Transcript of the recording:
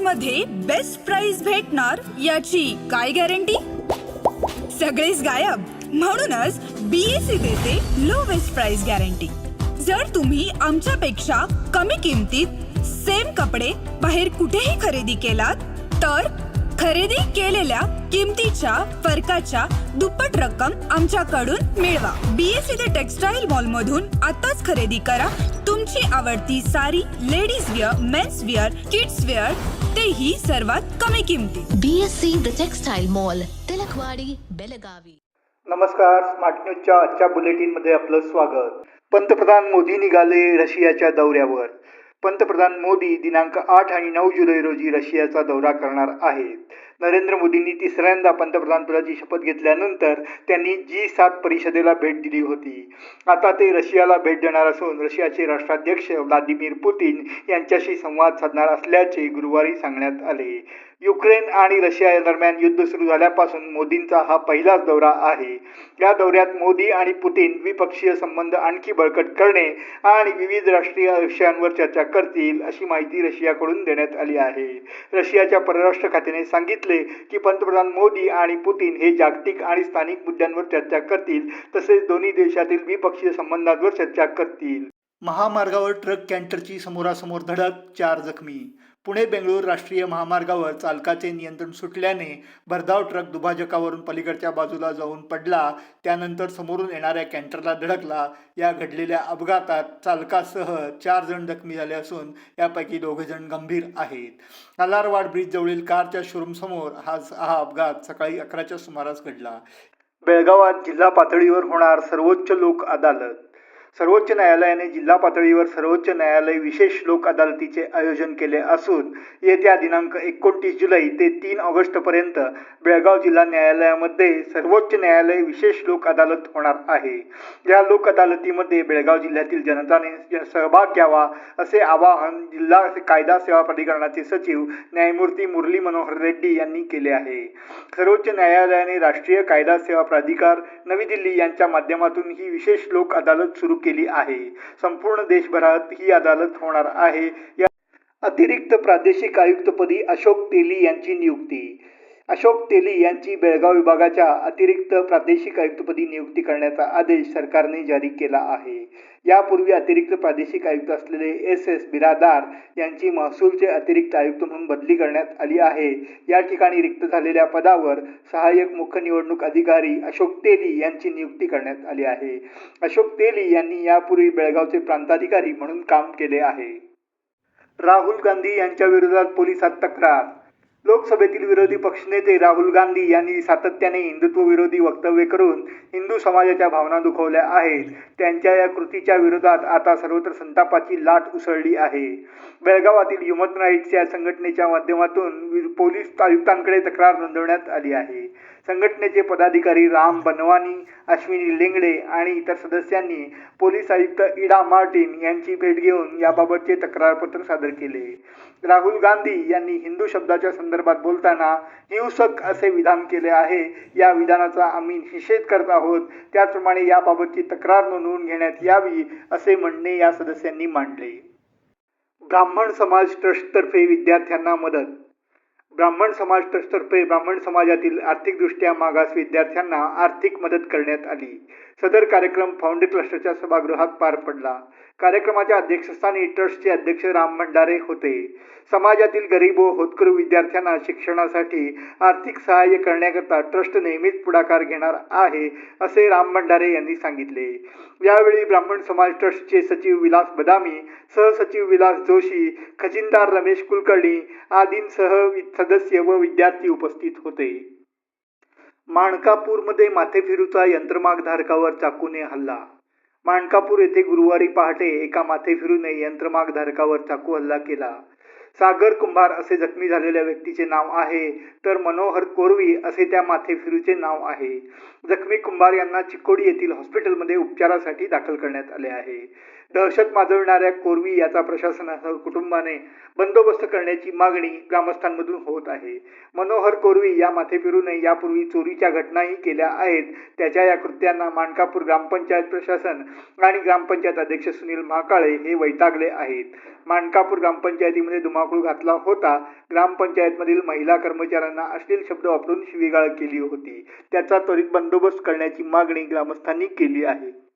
मध्ये best price भेटणार याची काय गॅरंटी सगळेच गायब. म्हणूनच बीएससी देते लो बेस्ट प्राइस गॅरंटी जर तुम्ही आमच्यापेक्षा कमी किमतीत सेम कपडे बाहेर कुठेही खरेदी केलात तर खरेदी केलेल्या किमतीच्या फरकाच्या दुप्पट रक्कम आमच्याकडून मिळवा. बीएससी ते टेक्सटाईल मॉल मधून आताच खरेदी करा. तुमची आवडती sari ladies wear men's wear kids wear तेही सर्वात कमी किमतीत BSC the textile mall Tilakwadi Belagavi. नमस्कार स्मार्ट न्यूजच्या आजच्या बुलेटिनमध्ये आपलं स्वागत. पंतप्रधान मोदी निघाले रशियाच्या दौऱ्यावर. पंतप्रधान मोदी दिनांक आठ आणि नऊ जुलै रोजी रशियाचा दौरा करणार आहेत. नरेंद्र मोदींनी तिसऱ्यांदा पंतप्रधानपदाची शपथ घेतल्यानंतर त्यांनी जी सात परिषदेला भेट दिली होती. आता ते रशियाला भेट देणार असून रशियाचे राष्ट्राध्यक्ष व्लादिमीर पुतीन यांच्याशी संवाद साधणार असल्याचे गुरुवारी सांगण्यात आले. युक्रेन आणि रशिया दरम्यान युद्ध सुरू झाल्यापासून मोदींचा हा पहिलाच दौरा आहे. या दौऱ्यात मोदी आणि पुतीन द्विपक्षीय संबंध आणखी बळकट करणे आणि विविध राष्ट्रीय विषयांवर चर्चा करतील अशी माहिती रशियाकडून देण्यात आली आहे. रशियाच्या परराष्ट्र खात्याने सांगितले की पंतप्रधान मोदी आणि पुतीन हे जागतिक आणि स्थानिक मुद्द्यांवर चर्चा करतील तसेच दोन्ही देशातील द्विपक्षीय संबंधांवर चर्चा करतील. महामार्गावर ट्रक कॅन्टरची समोरासमोर धडक चार जखमी. पुणे बेंगळूर राष्ट्रीय महामार्गावर चालकाचे नियंत्रण सुटल्याने भरधाव ट्रक दुभाजकावरून पलीकडच्या बाजूला जाऊन पडला. त्यानंतर समोरून येणाऱ्या कॅन्टरला धडकला. या घडलेल्या अपघातात चालकासह चार जण जखमी झाले असून यापैकी दोघे जण गंभीर आहेत. अलारवाड ब्रिजजवळील कारच्या शोरूमसमोर हा हा अपघात सकाळी अकराच्या सुमारास घडला. बेळगावात जिल्हा पातळीवर होणार सर्वोच्च लोक अदालत. सर्वोच्च न्यायालयाने जिल्हा पातळीवर सर्वोच्च न्यायालय विशेष लोक अदालतीचे आयोजन केले असून येत्या दिनांक एकोणतीस जुलै ते तीन ऑगस्टपर्यंत बेळगाव जिल्हा न्यायालयामध्ये सर्वोच्च न्यायालय विशेष लोक अदालत होणार आहे. या लोक अदालतीमध्ये बेळगाव जिल्ह्यातील जनताने सहभाग घ्यावा असे आवाहन जिल्हा कायदा सेवा प्राधिकरणाचे सचिव न्यायमूर्ती मुरली मनोहर रेड्डी यांनी केले आहे. सर्वोच्च न्यायालयाने राष्ट्रीय कायदा सेवा प्राधिकार नवी दिल्ली यांच्या माध्यमातून ही विशेष लोक अदालत सुरू केली आहे. संपूर्ण देशभरात ही अदालत होणार आहे. या अतिरिक्त प्रादेशिक आयुक्तपदी अशोक तेली यांची नियुक्ती. अशोक तेली यांची बेळगाव विभागाच्या अतिरिक्त प्रादेशिक आयुक्तपदी नियुक्ती करण्याचा आदेश सरकारने जारी केला आहे. यापूर्वी अतिरिक्त प्रादेशिक आयुक्त असलेले एस एस बिरादार यांची महसूलचे अतिरिक्त आयुक्त म्हणून बदली करण्यात आली आहे. या ठिकाणी रिक्त झालेल्या पदावर सहाय्यक मुख्य निवडणूक अधिकारी अशोक तेली यांची नियुक्ती करण्यात आली आहे. अशोक तेली यांनी यापूर्वी बेळगावचे प्रांताधिकारी म्हणून काम केले आहे. राहुल गांधी यांच्या विरोधात पोलिसात तक्रार लोकसभेतील विरोधी पक्षनेते राहुल गांधी यांनी सातत्याने हिंदुत्व विरोधी वक्तव्य करून हिंदू समाजाच्या भावना दुखवल्या आहेत. त्यांच्या या कृतीच्या विरोधात आता सर्वत्र संतापाची लाट उसळली आहे. बेळगावातील ह्युमन राईट्स या संघटनेच्या माध्यमातून पोलीस आयुक्तांकडे तक्रार नोंदवण्यात आली आहे. संघटनेचे पदाधिकारी राम बनवानी अश्विनी लेंगडे आणि इतर सदस्यांनी पोलीस आयुक्त इडा मार्टिन यांची भेट घेऊन याबाबतचे तक्रारपत्र सादर केले. राहुल गांधी यांनी हिंदू शब्दाच्या संदर्भात बोलताना हिंसक असे विधान केले आहे. या विधानाचा आम्ही निषेध करत आहोत. त्याचप्रमाणे याबाबतची तक्रार नोंदवून घेण्यात यावी असे म्हणणे या सदस्यांनी मांडले. ब्राह्मण समाज ट्रस्टतर्फे विद्यार्थ्यांना मदत ब्राह्मण समाज ट्रस्टतर्फे ब्राह्मण समाजातील आर्थिकदृष्ट्या मागास विद्यार्थ्यांना आर्थिक मदत करण्यात आली. सदर कार्यक्रम फाउंडर क्लस्टरच्या सभागृहात पार पडला. कार्यक्रमाच्या अध्यक्षस्थानी ट्रस्टचे अध्यक्ष राम भंडारे होते. समाजातील गरीब व होतकरू विद्यार्थ्यांना शिक्षणासाठी आर्थिक सहाय्य करण्याकरता ट्रस्ट नेहमीच पुढाकार घेणार आहे असे राम भंडारे यांनी सांगितले. यावेळी ब्राह्मण समाज ट्रस्टचे सचिव विलास बदामी सहसचिव विलास जोशी खजिनदार रमेश कुलकर्णी आदींसह सदस्य व विद्यार्थी उपस्थित होते. माणकापूरमध्ये माथेफिरूचा यंत्रमागधारकावर चाकूने हल्ला. माणकापूर येथे गुरुवारी पहाटे एका माथेफिरूने यंत्रमागधारकावर चाकू हल्ला केला. सागर कुंभार असे जखमी झालेल्या व्यक्तीचे नाव आहे तर मनोहर कोरवी असे त्या माथेफिरूचे नाव आहे. जखमी कुंभार यांना चिकोडी येथील हॉस्पिटलमध्ये उपचारासाठी दाखल करण्यात आले आहे. दहशत माजवणाऱ्या कोरवी याचा प्रशासनासह कुटुंबाने बंदोबस्त करण्याची मागणी ग्रामस्थांमधून होत आहे. मनोहर कोरवी या माथेफिरूने यापूर्वी चोरीच्या घटनाही केल्या आहेत. त्याच्या या कृत्यांना माणकापूर ग्रामपंचायत प्रशासन आणि ग्रामपंचायत अध्यक्ष सुनील महाकाळे हे वैतागले आहेत. माणकापूर ग्रामपंचायतीमध्ये धुमाकूळ घातला होता. ग्रामपंचायतमधील महिला कर्मचाऱ्यांना अश्लील शब्द वापरून शिवीगाळ केली होती. त्याचा त्वरित बंदोबस्त करण्याची मागणी ग्रामस्थांनी केली आहे.